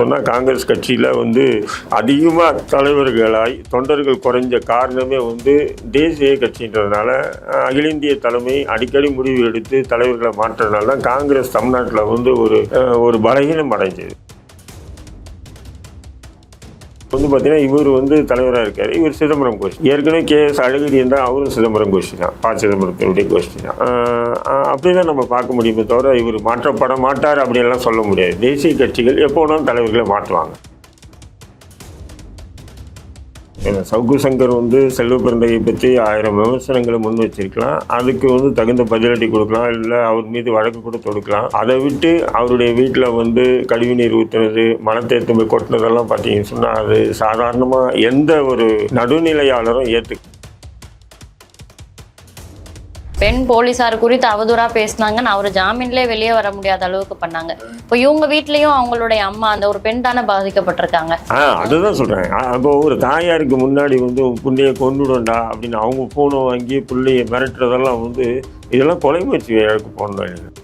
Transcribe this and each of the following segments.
சொன்னால் காங்கிரஸ் கட்சியில் வந்து அதிகமாக தலைவர்களாய் தொண்டர்கள் குறைஞ்ச காரணமே வந்து தேசிய கட்சின்றதுனால அகில இந்திய தலைமை அடிக்கடி முடிவு எடுத்து தலைவர்களை மாற்றுறதுனால தான் காங்கிரஸ் தமிழ்நாட்டில் வந்து ஒரு ஒரு பலகீனம் அடைஞ்சது. வந்து பார்த்தீங்கன்னா இவர் வந்து தலைவராக இருக்கார். இவர் சிதம்பரம் கோஷ்டி. ஏற்கனவே கே எஸ் அழகிரி இருந்தால் அவரும் சிதம்பரம் கோஷ்டி தான். பா சிதம்பரத்தினுடைய கோஷ்டி தான். அப்படி தான் நம்ம பார்க்க முடியுமே தவிர இவர் மாற்றப்பட மாட்டார் அப்படின்லாம் சொல்ல முடியாது. தேசிய கட்சிகள் எப்போனாலும் தலைவர்களை மாற்றுவாங்க. ஏன்னா, சவுக்கு சங்கர் வந்து செல்வ பிறந்தையை பற்றி ஆயிரம் விமர்சனங்களை முன் வச்சிருக்கலாம். அதுக்கு வந்து தகுந்த பதிலடி கொடுக்கலாம். இல்லை அவர் மீது வழக்கு கூட தொடுக்கலாம். அதை விட்டு அவருடைய வீட்டில் வந்து கழிவுநீர் ஊற்றுனது மலத்தேத்து கொட்டினதெல்லாம் பார்த்தீங்கன்னு சொன்னால் அது சாதாரணமாக எந்த ஒரு நடுநிலையாளரும் ஏற்று பெண் போலீசார் குறித்து அவதூறா பேசினாங்கன்னு அவர் ஜாமீன்லேயே வெளியே வர முடியாத அளவுக்கு பண்ணாங்க. இப்போ இவங்க வீட்லயும் அவங்களுடைய அம்மா அந்த ஒரு பெண் தானே பாதிக்கப்பட்டிருக்காங்க. ஆ அதுதான் சொல்கிறேன் அப்போ ஒரு தாயாருக்கு முன்னாடி வந்து உன் புள்ளைய கொண்டுடண்டா அப்படின்னு அவங்க ஃபோனை வாங்கி பிள்ளைய மிரட்டுறதெல்லாம் வந்து இதெல்லாம் கொலை முயற்சி வழக்கு போனோம்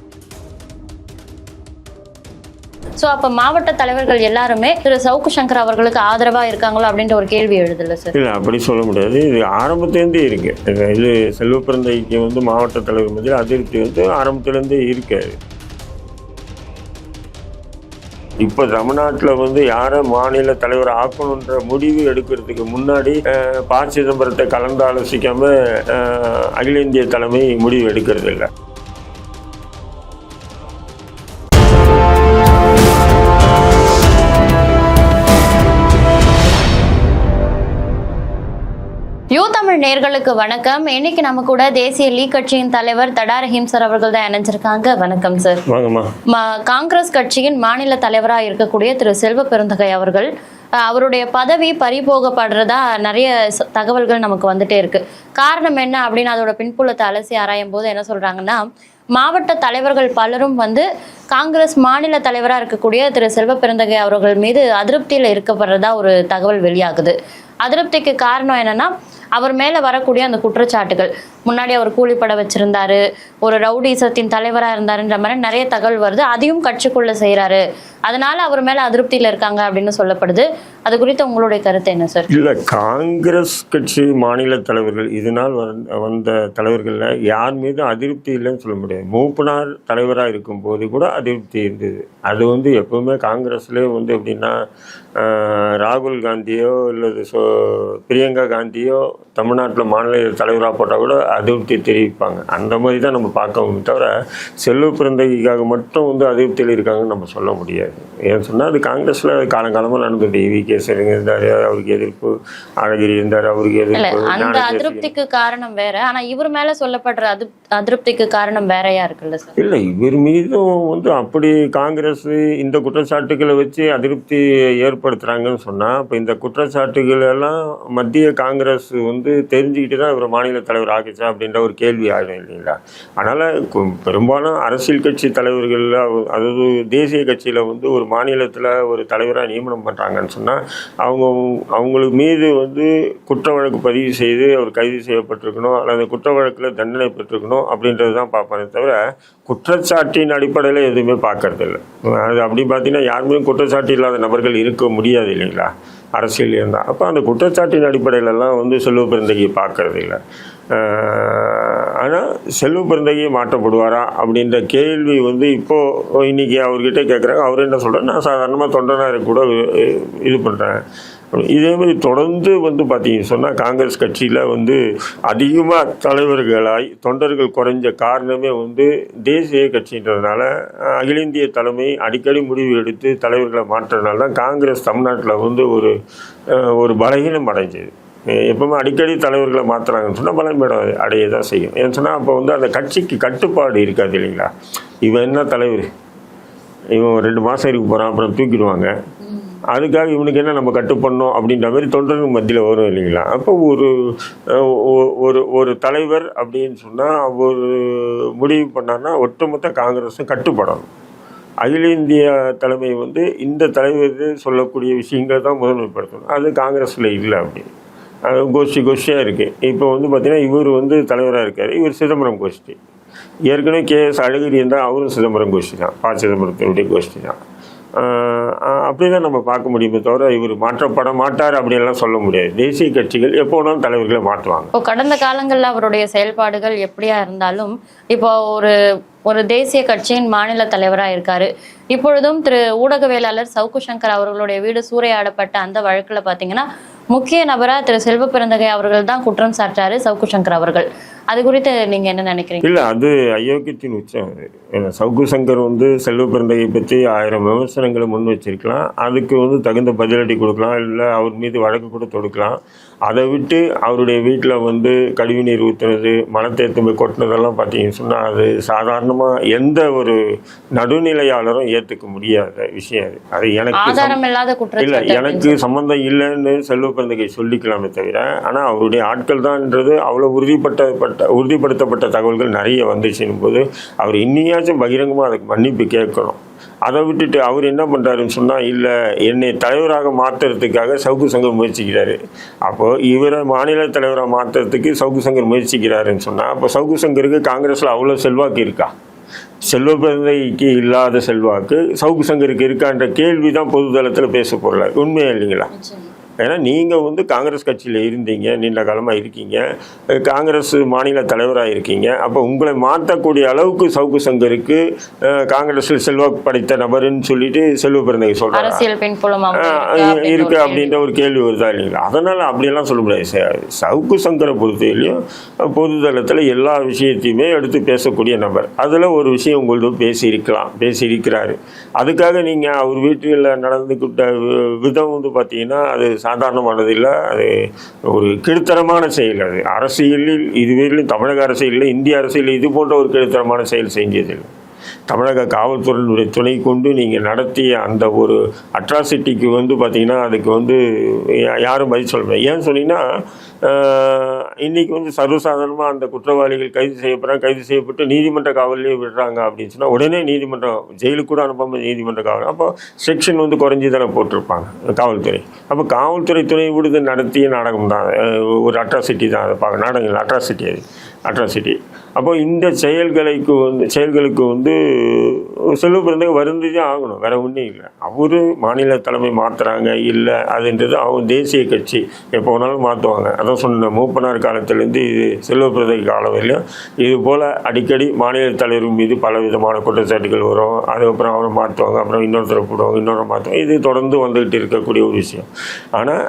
ஸோ அப்ப மாவட்ட தலைவர்கள் எல்லாருமே திரு. சவுக்கு சங்கர் அவர்களுக்கு ஆதரவா இருக்காங்களோ அப்படின்ற ஒரு கேள்வி எழுதல சார் இல்லை அப்படி சொல்ல முடியாது. இது ஆரம்பத்துலேருந்தே இருக்கு. இது- இது செல்வ பிறந்தைக்கு வந்து மாவட்ட தலைவர் மத்தியில் அதிருப்தி வந்து ஆரம்பத்துலேருந்தே இருக்காது இப்போ தமிழ்நாட்டில் வந்து யாரை மாநில தலைவர் ஆக்கணுன்ற முடிவு எடுக்கிறதுக்கு முன்னாடி ப. சிதம்பரத்தை கலந்து ஆலோசிக்காமல் அகில இந்திய தலைமை முடிவு எடுக்கிறது இல்லை தமிழ் நேர்களுக்கு வணக்கம். இன்னைக்கு நம்ம கூட தேசிய லீக் கட்சியின் தலைவர் தடா ரஹீம் சார் அவர்கள் தான் இணைஞ்சிருக்காங்க. வணக்கம் சார் காங்கிரஸ் கட்சியின் மாநில தலைவராக இருக்கக்கூடிய திரு செல்வ பெருந்தகை அவர்கள் அவருடைய பதவி பறிபோகப்படுறதா நிறைய தகவல்கள் நமக்கு வந்துட்டே இருக்கு. காரணம் என்ன அப்படின்னு அதோட பின்புலத்தை அலசி ஆராயும் போது என்ன சொல்றாங்கன்னா மாவட்ட தலைவர்கள் பலரும் வந்து காங்கிரஸ் மாநில தலைவராக இருக்கக்கூடிய திரு செல்வ பெருந்தகை அவர்கள் மீது அதிருப்தியில் இருக்கப்படுறதா ஒரு தகவல் வெளியாகுது. அதிருப்திக்கு காரணம் என்னன்னா அவர் மேல வரக்கூடிய அந்த குற்றச்சாட்டுகள். முன்னாடி அவர் கூலிப்பட வச்சிருந்தாரு ஒரு ரவுடிசத்தின் தலைவரா இருந்தாருன்ற மாதிரி நிறைய தகவல் வருது. அதையும் கட்சிக்குள்ள செய்கிறாரு அதனால அவர் மேல அதிருப்தியில இருக்காங்க அப்படின்னு சொல்லப்படுது. அது குறித்து உங்களுடைய கருத்து என்ன சார்? இல்லை காங்கிரஸ் கட்சி மாநில தலைவர்கள் இதனால் வந்த- வந்த தலைவர்களில் யார் மீது அதிருப்தி இல்லைன்னு சொல்ல முடியாது. மூப்பனார் தலைவராக இருக்கும்போது கூட அதிருப்தி இருந்தது. அது வந்து எப்பவுமே காங்கிரஸ்லேயே வந்து எப்படின்னா ராகுல் காந்தியோ இல்லை சோ பிரியங்கா காந்தியோ தமிழ்நாட்டில் மாநில தலைவராக போட்டால் கூட அதிருப்தி தெரிவிப்பாங்க. அந்த மாதிரி தான் நம்ம பார்க்கணும் தவிர செல்வ பிறந்தகைக்காக மட்டும் வந்து அதிருப்தியில் இருக்காங்கன்னு நம்ம சொல்ல முடியாது. ஏன்னு சொன்னால் அது காங்கிரஸில் காலங்காலமாக நடந்தது. வி. கே. சரிங்க இருந்தார் அவருக்கு எதிர்ப்பு. அழகிரி இருந்தார் அவருக்கு எதிர்ப்பு. அந்த அதிருப்திக்கு காரணம் வேற. ஆனா இவர் மேல சொல்லப்படுற அது அதிருப்திக்கு காரணம் வேறையா இருக்குல்ல சார்? இல்லை இவர் மீதும் வந்து அப்படி காங்கிரஸ் இந்த குற்றச்சாட்டுகளை வச்சு அதிருப்தி ஏற்படுத்துகிறாங்கன்னு சொன்னால் இப்போ இந்த குற்றச்சாட்டுகள் எல்லாம் மத்திய காங்கிரஸ் வந்து தெரிஞ்சுக்கிட்டு தான் இவர் மாநில தலைவர் ஆகிச்சா அப்படின்ற ஒரு கேள்வி ஆகிடும் இல்லைங்களா? அதனால் பெரும்பாலும் அரசியல் கட்சி தலைவர்கள் அதாவது தேசிய கட்சியில் வந்து ஒரு மாநிலத்தில் ஒரு தலைவராக நியமனம் பண்ணுறாங்கன்னு சொன்னால் அவங்க அவங்களுக்கு மீது வந்து குற்ற வழக்கு பதிவு செய்து அவர் கைது செய்யப்பட்டிருக்கணும் அல்லது குற்ற வழக்கில் தண்டனை பெற்றிருக்கணும் அப்படின்றது தான் பார்ப்பானே தவிர குற்றச்சாட்டின் அடிப்படையில் எதுவுமே பார்க்கறதில்ல. அது அப்படி பார்த்தீங்கன்னா யாருமே குற்றச்சாட்டு இல்லாத நபர்கள் இருக்க முடியாது இல்லைங்களா? அரசியல் இருந்தால் அப்போ அந்த குற்றச்சாட்டின் அடிப்படையிலலாம் வந்து செல்வ பிறந்தகையை பார்க்கறது இல்லை. ஆனால் செல்வ பிறந்தகையை மாற்றப்படுவாரா அப்படின்ற கேள்வி வந்து இப்போது இன்னைக்கு அவர்கிட்ட கேட்குறாங்க அவர் என்ன சொல்கிறார் நான் சாதாரணமாக தொண்டனாரை கூட இது பண்ணுறேன் இதே மாதிரி தொடர்ந்து வந்து பார்த்தீங்க சொன்னால் காங்கிரஸ் கட்சியில் வந்து அதிகமாக தலைவர்களாய் தொண்டர்கள் குறைஞ்ச காரணமே வந்து தேசிய கட்சின்றதுனால அகில இந்திய தலைமை அடிக்கடி முடிவு எடுத்து தலைவர்களை மாற்றுறதுனால தான் காங்கிரஸ் தமிழ்நாட்டில் வந்து ஒரு ஒரு பலகீனம் அடைஞ்சது. எப்பவுமே அடிக்கடி தலைவர்களை மாற்றுறாங்கன்னு சொன்னால் பலமேடம் அடைய தான் செய்யும். ஏன்னு சொன்னால் அப்போ வந்து அந்த கட்சிக்கு கட்டுப்பாடு இருக்காது இல்லைங்களா? இவன் என்ன தலைவர்? இவன் ரெண்டு மாதம் இருக்க போகிறான் அப்புறம் தூக்கிடுவாங்க. அதுக்காக இவனுக்கு என்ன நம்ம கட்டுப்படணும் அப்படின்ற மாதிரி தொண்டர்கள் மத்தியில் வரும் இல்லைங்களா? அப்போ ஒரு ஒரு ஒரு தலைவர் அப்படின்னு சொன்னால் ஒரு முடிவு பண்ணான்னா ஒட்டுமொத்த காங்கிரஸும் கட்டுப்படணும். அகில இந்திய தலைமை வந்து இந்த தலைவர் சொல்லக்கூடிய விஷயங்களை தான் முதன்மைப்படுத்தணும். அது காங்கிரஸில் இல்லை அப்படி. அது கோஷ்டி கோஷ்டியாக இருக்குது இப்போ வந்து பார்த்திங்கன்னா இவர் வந்து தலைவராக இருக்கார். இவர் சிதம்பரம் கோஷ்டி. ஏற்கனவே கே எஸ் அழகிரி இருந்தால் அவரும் சிதம்பரம் கோஷ்டி தான். ப. சிதம்பரத்தினுடைய கோஷ்டி தான். அப்படி தான் நம்ம பார்க்க முடியுமே தவிர இவர் மாற்றப்பட மாட்டார் அப்படின்லாம் சொல்ல முடியாது. தேசிய கட்சிகள் எப்போதும் தலைவர்களை மாற்றுவாங்க. இப்போ கடந்த காலங்களில் அவருடைய செயல்பாடுகள் எப்படியா இருந்தாலும் இப்போ ஒரு ஒரு தேசிய கட்சியின் மாநில தலைவராக இருக்காரு. இப்பொழுதும் திரு ஊடகவியலாளர் சவுக்கு சங்கர் அவர்களுடைய வீடு சூறையாடப்பட்ட அந்த வழக்கில் பார்த்தீங்கன்னா முக்கிய நபராக திரு செல்வ பிறந்தகை அவர்கள் தான் குற்றம் சாட்டாரு சவுக்கு சங்கர் அவர்கள். அது குறித்து நீங்க என்ன நினைக்கிறீங்க? இல்லை அது அயோக்கியத்தின் உச்சம். அது ஏன்னா, சவுக்கு சங்கர் வந்து செல்வ பிறந்தகை பற்றி ஆயிரம் விமர்சனங்களை முன் வச்சிருக்கலாம். அதுக்கு வந்து தகுந்த பதிலடி கொடுக்கலாம். இல்லை அவர் மீது வழக்கு கூட தொடுக்கலாம். அதை விட்டு அவருடைய வீட்டில் வந்து கழிவுநீர் ஊற்றுனது மலத்தேத்து போய் கொட்டினதெல்லாம் பார்த்தீங்கன்னு சொன்னால் அது சாதாரணமாக எந்த ஒரு நடுநிலையாளரும் ஏற்றுக்க முடியாத விஷயம் அது. அது எனக்கு இல்ல எனக்கு சம்பந்தம் இல்லைன்னு செல்வ பிறந்தகை சொல்லிக்கலாமே தவிர ஆனா அவருடைய ஆட்கள் தான்ன்றது அவ்வளவு உறுதிப்பட்டப்பட்ட உறுதிப்படுத்தப்பட்ட தகவல்கள் நிறைய வந்துச்சுன்னும் போது அவர் இன்னியாச்சும் பகிரங்கமாக அதுக்கு மன்னிப்பு கேட்கணும். அதை விட்டுட்டு அவர் என்ன பண்ணுறாருன்னு சொன்னால் இல்லை என்னை தலைவராக மாத்துறதுக்காக சவுக்கு சங்கர் முயற்சிக்கிறாரு. அப்போது இவரை மாநில தலைவராக மாற்றுறதுக்கு சவுக்கு சங்கர் முயற்சிக்கிறாருன்னு சொன்னால் அப்போ சவுக்கு சங்கருக்கு காங்கிரஸில் அவ்வளோ செல்வாக்கு இருக்கா? செல்வபிரந்தைக்கு இல்லாத செல்வாக்கு சவுக்கு சங்கருக்கு இருக்கான்ற கேள்வி தான் பொதுதளத்தில் பேச பொருளா உண்மையா இல்லைங்களா? ஏன்னா நீங்கள் வந்து காங்கிரஸ் கட்சியில் இருந்தீங்க நீண்ட காலமாக இருக்கீங்க. காங்கிரஸ் மாநில தலைவராக இருக்கீங்க. அப்போ உங்களை மாற்றக்கூடிய அளவுக்கு சவுக்கு சங்கருக்கு காங்கிரஸில் செல்வாக்கு படைத்த நபருன்னு சொல்லிட்டு செல்வ பிறந்தகை சொல்கிறாங்க அரசியல் பின்புலம் ஆஹ் அவங்களுக்கு இருக்கு அப்படின்ற ஒரு கேள்வி. வருதா இல்லைங்களா? அதனால அப்படியெல்லாம் சொல்ல முடியாது. சவுக்கு சங்கரை பொறுத்தவரையிலையும் பொதுதளத்தில் எல்லா விஷயத்தையுமே எடுத்து பேசக்கூடிய நபர். அதில் ஒரு விஷயம் உங்களது பேசியிருக்கலாம் பேசியிருக்கிறாரு. அதுக்காக நீங்கள் அவர் வீட்டில் நடந்துக்கிட்ட விதம் வந்து பார்த்தீங்கன்னா அது சாதாரணமானது இல்லை. அது ஒரு கெடுத்தரமான செயல் அது. அரசியலில் இதுவரையிலும் தமிழக அரசியலில் இந்திய அரசியலில் இது போன்ற ஒரு கெடுத்தரமான செயல் செஞ்சதில்லை. தமிழக காவல்துறையினுடைய துணை கொண்டு நீங்கள் நடத்திய அந்த ஒரு அட்ராசிட்டிக்கு வந்து பார்த்திங்கன்னா அதுக்கு வந்து யாரும் பதில் சொல்ல ஏன்னு சொன்னீங்கன்னா இன்றைக்கி வந்து சர்வசாதாரணமாக அந்த குற்றவாளிகள் கைது செய்யப்படுறாங்க கைது செய்யப்பட்டு நீதிமன்ற காவல்லையே விடுறாங்க அப்படின்னு சொன்னால் உடனே நீதிமன்றம் ஜெயிலுக்கு கூட அனுப்பாமல் நீதிமன்ற காவல் அப்போ செக்ஷன் வந்து குறைஞ்சி தானே போட்டிருப்பாங்க காவல்துறை. அப்போ காவல்துறை துணை விடுது நடத்திய நாடகம் தான் ஒரு அட்ராசிட்டி தான் அதை பார்க்க நாடகம் அட்ராசிட்டி அது அட்ராசிட்டி. அப்போ இந்த செயல்களுக்கு வந்து செயல்களுக்கு வந்து செல்வ பிறந்தக வருந்ததே ஆகணும். வேற ஒன்றும் இல்லை. அவர் மாநில தலைமை மாற்றுறாங்க இல்லை அதுன்றது அவங்க தேசிய கட்சி. எப்போ வேணாலும் மாற்றுவாங்க அதான் சொன்ன மூப்பனார் காலத்திலேருந்து இது செல்வ பிறந்தகை காலம் வரையிலும் இது போல் அடிக்கடி மாநில தலைவர் மீது பல விதமான குற்றச்சாட்டுகள் வரும். அதுக்கப்புறம் அவரை மாற்றுவாங்க அப்புறம் இன்னொருத்தரை போடுவாங்க இன்னொரு மாற்றுவாங்க இது தொடர்ந்து வந்துகிட்டு இருக்கக்கூடிய ஒரு விஷயம். ஆனால்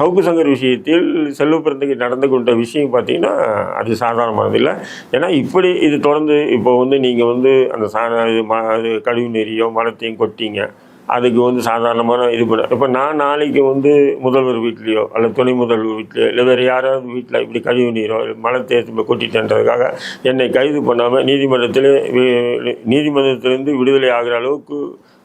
சவுக்கு சங்கர் விஷயத்தில் செல்வ பிறந்தகை நடந்து கொண்ட விஷயம் பார்த்திங்கன்னா அது சாதாரணமானது இல்லை. ஏன்னா இப்படி இது தொடர்ந்து இப்போ வந்து நீங்கள் வந்து அந்த சா இது ம அது கழிவு நீரையோ மரத்தையும் கொட்டிங்க. அதுக்கு வந்து சாதாரணமான இது பண்ண இப்போ நான் நாளைக்கு வந்து முதல்வர் வீட்லேயோ அல்லது துணை முதல்வர் வீட்லேயோ இல்லை வேறு யாராவது வீட்டில் இப்படி கழிவு நீரோ இல்லை மலத்தை எடுத்து கொட்டிட்டேன்றதுக்காக என்னை கைது பண்ணாமல் நீதிமன்றத்தில் நீதிமன்றத்திலேருந்து விடுதலை ஆகிற அளவுக்கு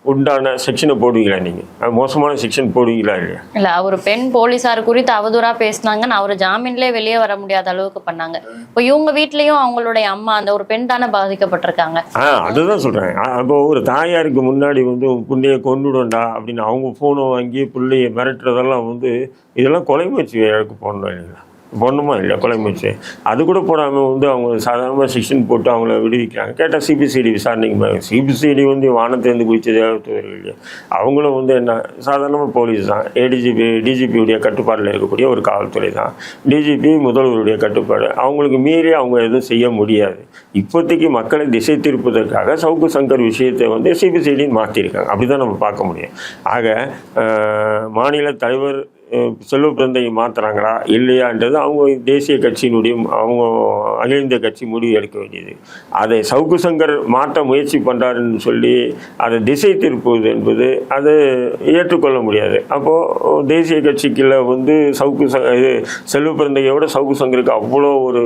உண்டான செக்ஷனை போடுவீங்களா நீங்கள் மோசமான செக்ஷன் போடுவீங்களா இல்லையா இல்ல அவர் பெண் போலீசார் குறித்து அவதூறா பேசினாங்கன்னு அவர் ஜாமீன்லயே வெளியே வர முடியாத அளவுக்கு பண்ணாங்க. இப்போ இவங்க வீட்லயும் அவங்களுடைய அம்மா அந்த ஒரு பெண் தானே பாதிக்கப்பட்டிருக்காங்க. ஆ அதுதான் சொல்கிறேன் அப்போ ஒரு தாயாருக்கு முன்னாடி வந்து புண்ணியை கொண்டுடும்டா அப்படின்னு அவங்க ஃபோனை வாங்கி பிள்ளைய மிரட்டுறதெல்லாம் வந்து இதெல்லாம் கொலை முயற்சி வழக்கு போடணும் இல்லைங்களா? பொண்ணுமா இல்லை குழம்பு அது கூட போடாமல் வந்து அவங்க சாதாரணமாக செக்ஷன் போட்டு அவங்கள விடுவிக்கிறாங்க. கேட்டால் சிபிசிடி விசாரணைக்கு சிபிசிடி வந்து வானத்திலேருந்து குதிச்சதே இல்லையா அவங்களும் வந்து என்ன சாதாரணமாக போலீஸ் தான். ஏடிஜிபி டிஜிபியுடைய கட்டுப்பாட்டில் இருக்கக்கூடிய ஒரு காவல்துறை தான். டிஜிபி முதல்வருடைய கட்டுப்பாடு. அவங்களுக்கு மீறி அவங்க எதுவும் செய்ய முடியாது. இப்போதைக்கு மக்களை திசை திருப்பதற்காக சவுக்கு சங்கர் விஷயத்தை வந்து சிபிசிடின்னு மாற்றிருக்காங்க அப்படி தான் நம்ம பார்க்க முடியும். ஆக மாநில தலைவர் செல்வ பிறந்தையை மாற்றுறாங்களா இல்லையான்றது அவங்க தேசிய கட்சியினுடைய அவங்க அகில இந்திய கட்சி முடிவு எடுக்க வேண்டியது. அதை சவுக்கு சங்கர் மாற்ற முயற்சி பண்ணுறாருன்னு சொல்லி அதை திசை திருப்புவது என்பது அது ஏற்றுக்கொள்ள முடியாது. அப்போது தேசிய கட்சிக்குள்ள வந்து சவுக்கு ச இது செல்வ பிறந்தையோட சவுக்கு சங்கருக்கு அவ்வளோ ஒரு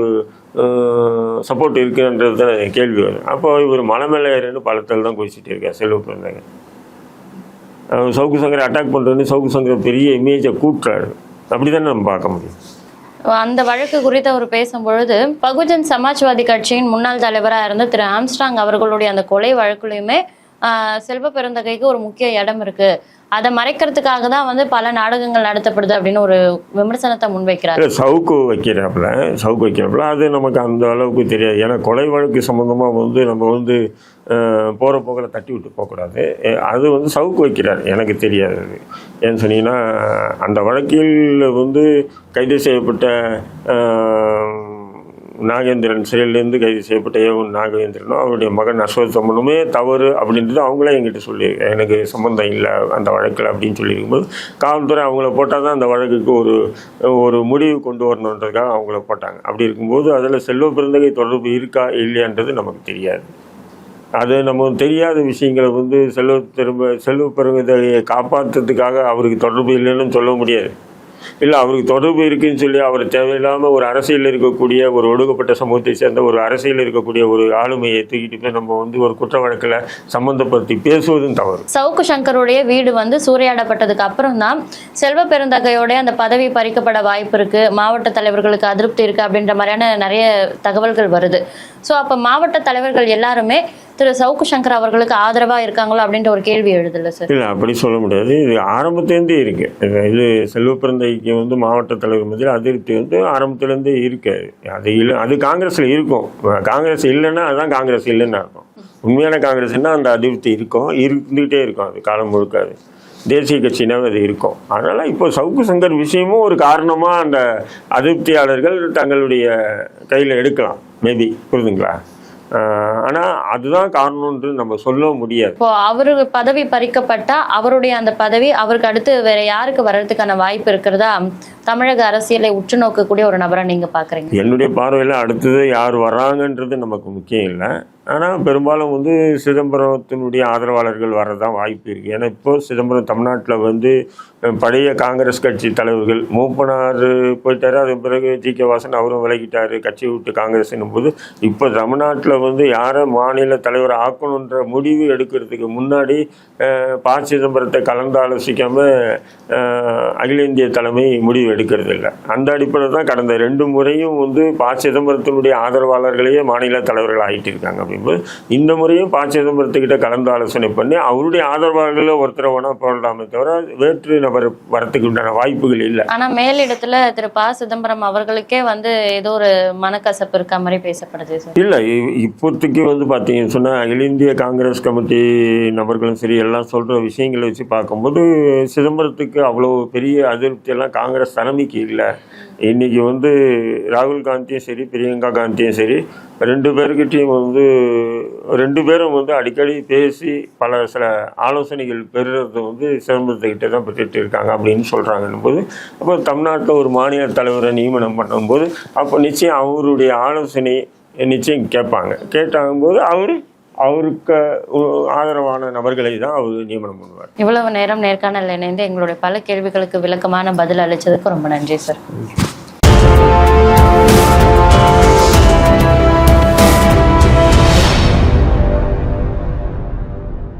சப்போர்ட் இருக்குன்றது தான் கேள்வி வரும். அப்போ இவர் மலை மேலே பலத்தில் தான் குதிச்சுட்டு இருக்கார் செல்வ பிறந்தங்க சவுக்கு சங்கரை அட்டாக் பண்ணுறதுன்னு சவுக்கு சங்கர் பெரிய இமேஜை கூட்டுறாரு. அப்படி தானே நம்ம பார்க்க முடியும். அந்த வழக்கு குறித்து அவர் பேசும்பொழுது பகுஜன் சமாஜ்வாதி கட்சியின் முன்னாள் தலைவராக இருந்த திரு ஆம்ஸ்டாங் அவர்களுடைய அந்த கொலை வழக்குலையுமே செல்வ பெருந்தகைக்கு ஒரு முக்கிய இடம் இருக்கு. அதை மறைக்கிறதுக்காக தான் வந்து பல நாடகங்கள் நடத்தப்படுது அப்படின்னு ஒரு விமர்சனத்தை முன்வைக்கிறார். சவுக்கு வைக்கிறாப்புல சவுக்கு வைக்கிறாப்புல. அது நமக்கு அந்த அளவுக்கு தெரியாது. ஏன்னா கொலை வழக்கு சம்மந்தமாக வந்து நம்ம வந்து போகிற போக்கில் தட்டி விட்டு போகக்கூடாது. அது வந்து சவுக்கு வைக்கிறார். எனக்கு தெரியாது அது. ஏன்னு சொன்னீங்கன்னா அந்த வழக்கில் வந்து கைது செய்யப்பட்ட நாகேந்திரன் சிறையிலேருந்து கைது செய்யப்பட்ட ஏவன் நாகேந்திரனும் அவருடைய மகன் அஸ்வத்தமனுமே தவறு அப்படின்றது அவங்களே என்கிட்ட சொல்லி எனக்கு சம்மந்தம் இல்லை அந்த வழக்கில் அப்படின்னு சொல்லியிருக்கும்போது காவல்துறை அவங்கள போட்டால் தான் அந்த வழக்குக்கு ஒரு ஒரு முடிவு கொண்டு வரணுன்றதுக்காக அவங்கள போட்டாங்க. அப்படி இருக்கும்போது அதில் செல்வ பிறந்தகை தொடர்பு இருக்கா இல்லையான்றது நமக்கு தெரியாது. அது நம்ம தெரியாத விஷயங்களை வந்து செல்வ திரும்ப செல்வ பெருந்தகையை காப்பாற்றுறதுக்காக அவருக்கு தொடர்பு இல்லைன்னு சொல்ல முடியாது. இல்லை அவருக்கு தொடர்பு இருக்குன்னு சொல்லி அவர் தேவையில்லாமல் ஒரு அரசியலில் இருக்கக்கூடிய ஒரு ஒடுக்கப்பட்ட சமூகத்தை சேர்ந்த ஒரு அரசியலில் இருக்கக்கூடிய ஒரு ஆளுமையை தூக்கிட்டு போய் நம்ம வந்து ஒரு குற்ற வழக்கில் சம்மந்தப்படுத்தி பேசுவதும் தவறு. சவுக்கு சங்கருடைய வீடு வந்து சூறையாடப்பட்டதுக்கு அப்புறம் தான் செல்வ பெருந்தகையோடைய அந்த பதவி பறிக்கப்பட வாய்ப்பு இருக்கு. மாவட்ட தலைவர்களுக்கு அதிருப்தி இருக்கு அப்படின்ற மாதிரியான நிறைய தகவல்கள் வருது. ஸோ அப்போ மாவட்ட தலைவர்கள் எல்லாருமே திரு சவுக்கு சங்கர் அவர்களுக்கு ஆதரவா இருக்காங்களோ அப்படின்ற ஒரு கேள்வி எழுதுல்ல சார் இல்லை அப்படி சொல்ல முடியாது. இது ஆரம்பத்துலேருந்தே இருக்கு. இது- இது செல்வ பிறந்தைக்கு வந்து மாவட்ட தலைவர் மத்தியில் அதிருப்தி வந்து ஆரம்பத்துலேருந்தே இருக்கு. அது இல்லை அது காங்கிரஸில் இருக்கும். காங்கிரஸ் இல்லைன்னா அதுதான் காங்கிரஸ் இல்லைன்னு அர்த்தம். உண்மையான காங்கிரஸ்னா அந்த அதிருப்தி இருக்கும். இருந்துகிட்டே இருக்கும் அது காலம் முழுக்க அது தேசிய கட்சினாவே அது இருக்கும். அதனால் இப்போ சவுக்கு சங்கர் விஷயமும் ஒரு காரணமாக அந்த அதிருப்தியாளர்கள் தங்களுடைய கையில் எடுக்கலாம். மேபி. புரிதுங்களா? ஆனால் அதுதான் காரணம்ன்றது நம்ம சொல்ல முடியாது. இப்போ அவரு பதவி பறிக்கப்பட்டா அவருடைய அந்த பதவி அவருக்கு அடுத்து வேற யாருக்கு வர்றதுக்கான வாய்ப்பு இருக்கிறதா? தமிழக அரசியலை உற்று நோக்கக்கூடிய ஒரு நபரை நீங்க பாக்குறீங்க. என்னுடைய பார்வையில் அடுத்தது யார் வர்றாங்கன்றது நமக்கு முக்கியம் இல்லை. ஆனால் பெரும்பாலும் வந்து சிதம்பரத்தினுடைய ஆதரவாளர்கள் வரதான் வாய்ப்பு இருக்குது ஏன்னா இப்போ சிதம்பரம் தமிழ்நாட்டில் வந்து பழைய காங்கிரஸ் கட்சி தலைவர்கள் மூப்பனார் போயிட்டாரு அதன் பிறகு ஜி. கே. வாசன் அவரும் விலகிட்டாரு கட்சி விட்டு காங்கிரஸ்னும் போது இப்போ தமிழ்நாட்டில் வந்து யாரை மாநில தலைவர் ஆக்கணுன்ற முடிவு எடுக்கிறதுக்கு முன்னாடி ப. சிதம்பரத்தை கலந்து ஆலோசிக்காமல் அகில இந்திய தலைமை முடிவு எடுக்கிறது இல்லை அந்த அடிப்படையில் தான் கடந்த ரெண்டு முறையும் வந்து ப. சிதம்பரத்தினுடைய ஆதரவாளர்களையே மாநில தலைவர்கள் ஆகிட்டு இருக்காங்க. அப்படிங்கும்போது இந்த முறையும் ப சிதம்பரத்துக்கிட்ட கலந்து ஆலோசனை பண்ணி அவருடைய ஆதரவாளர்களில் ஒருத்தரை வேணால் போடலாமே தவிர வேற்று நபர் வரத்துக்கு உண்டான வாய்ப்புகள் இல்லை. ஆனா மேலிடத்துல திரு ப சிதம்பரம் அவர்களுக்கே வந்து ஏதோ ஒரு மனக்கசப்பு இருக்க மாதிரி பேசப்படுது இல்லை இப்போதைக்கு வந்து பார்த்தீங்கன்னு சொன்னால் அகில இந்திய காங்கிரஸ் கமிட்டி நபர்களும் சரி எல்லாம் சொல்கிற விஷயங்களை வச்சு பார்க்கும்போது சிதம்பரத்துக்கு அவ்வளோ பெரிய அதிருப்தியெல்லாம் காங்கிரஸ் தலைமைக்கு இல்லை. இன்றைக்கி வந்து ராகுல் காந்தியும் சரி பிரியங்கா காந்தியும் சரி ரெண்டு பேருக்கிட்டையும் வந்து ரெண்டு பேரும் வந்து அடிக்கடி பேசி பல சில ஆலோசனைகள் பெறுறது வந்து சிதம்பரத்துக்கிட்ட தான் பெற்றுட்டு இருக்காங்க அப்படின்னு சொல்கிறாங்கன்னும் போது அப்போ தமிழ்நாட்டில் ஒரு மாநில தலைவரை நியமனம் பண்ணும்போது அப்போ நிச்சயம் அவருடைய ஆலோசனை நிச்சயம் கேட்பாங்க. கேட்டாகும்போது அவர் அவருக்கு ஆதரவான நபர்களை தான் அவர் நியமனம் பண்ணுவார். இவ்வளவு நேரம் நேர்காணல் இணைந்து எங்களுடைய பல கேள்விகளுக்கு விளக்கமான பதில் அளிச்சதுக்கு ரொம்ப நன்றி சார்.